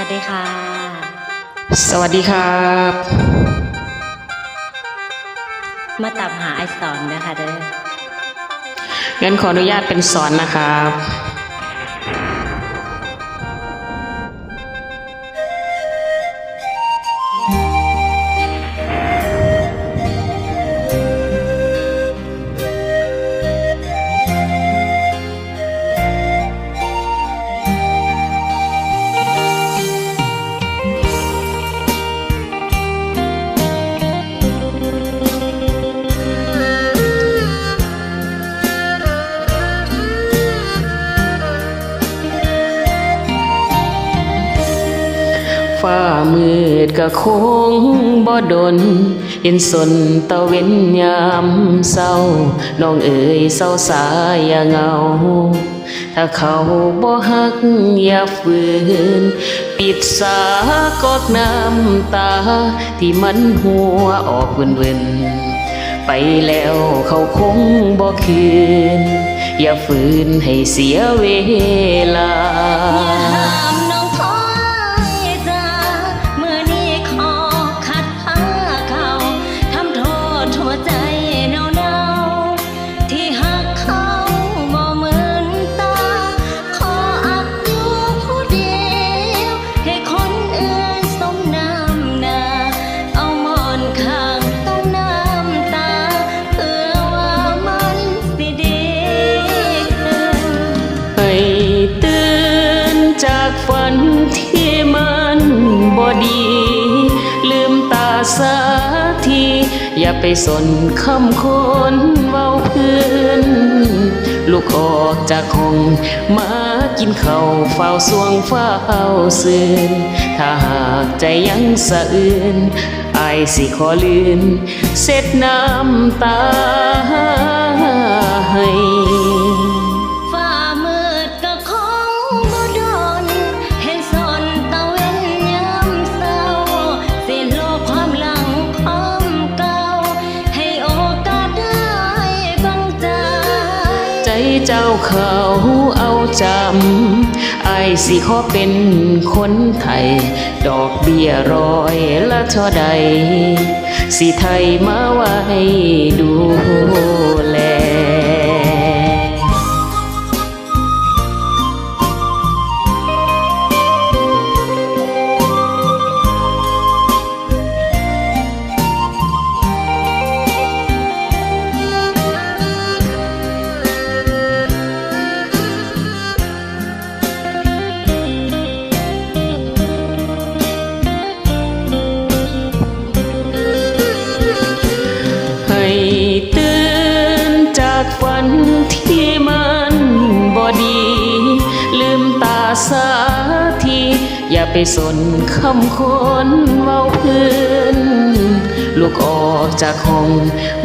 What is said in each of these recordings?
วัสดีค่ะ สวัสดีครับ มาตามหาไอสอนนะคะเด้องั้นขออนุญาตเป็นสอนนะครับ ฟ้ามืดก็คงบ่ดน เห็นสนตะเว้นยามเศร้า น้องเอ๋ยเศร้าสายอย่าเงา ถ้าเขาบ่ฮักอย่าฝืน ปิดสากอกน้ำตา ที่มันหัวออกเวินไปแล้วเขาคงบ่คืน อย่าฝืนให้เสียเวลา ที่มันบ่ดี ลืมตาสาที อย่าไปสนคำคนเว้าเพื่อนลูกออกจากห้องมากินข้าวเฝ้าสวงเฝ้าซื่นถ้าหากใจยังสะอื่นอายสิขอลืนเสร็จน้ำตา เจ้าเขาเอาจำไอสิขอเป็นคนไทย ดอกเบี้ยร้อยละเท่าใด สิไทยมาไว้ดูแล ฝันที่มันบ่ดี ลืมตาสาทีอย่าไปสนคำคนเว้าเพื่อนลูกออกจากห้อง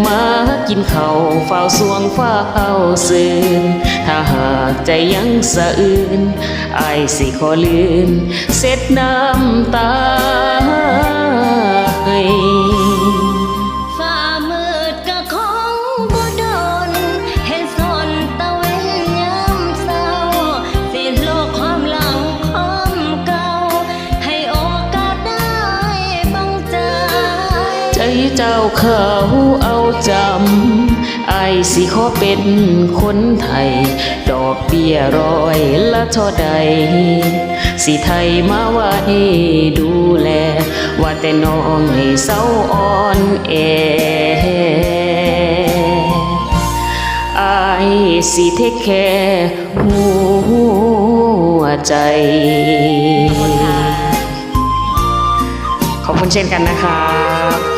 มากินข้าวเฝ้าสวงเฝ้าซื่นถ้าหากใจยังสะอื่นไอสิขอลืนเสร็จน้ำตา เจ้าเขาเอาจำไอสิขอเป็นคนไทย ดอกเบี้ยร้อยละเท่าใด สิไทยมาไว้ดูแล ว่าแต่น้องให้เศร้าอ่อนแอไอสิเทคแคร์หัวใจขอบคุณเช่นกันนะครับ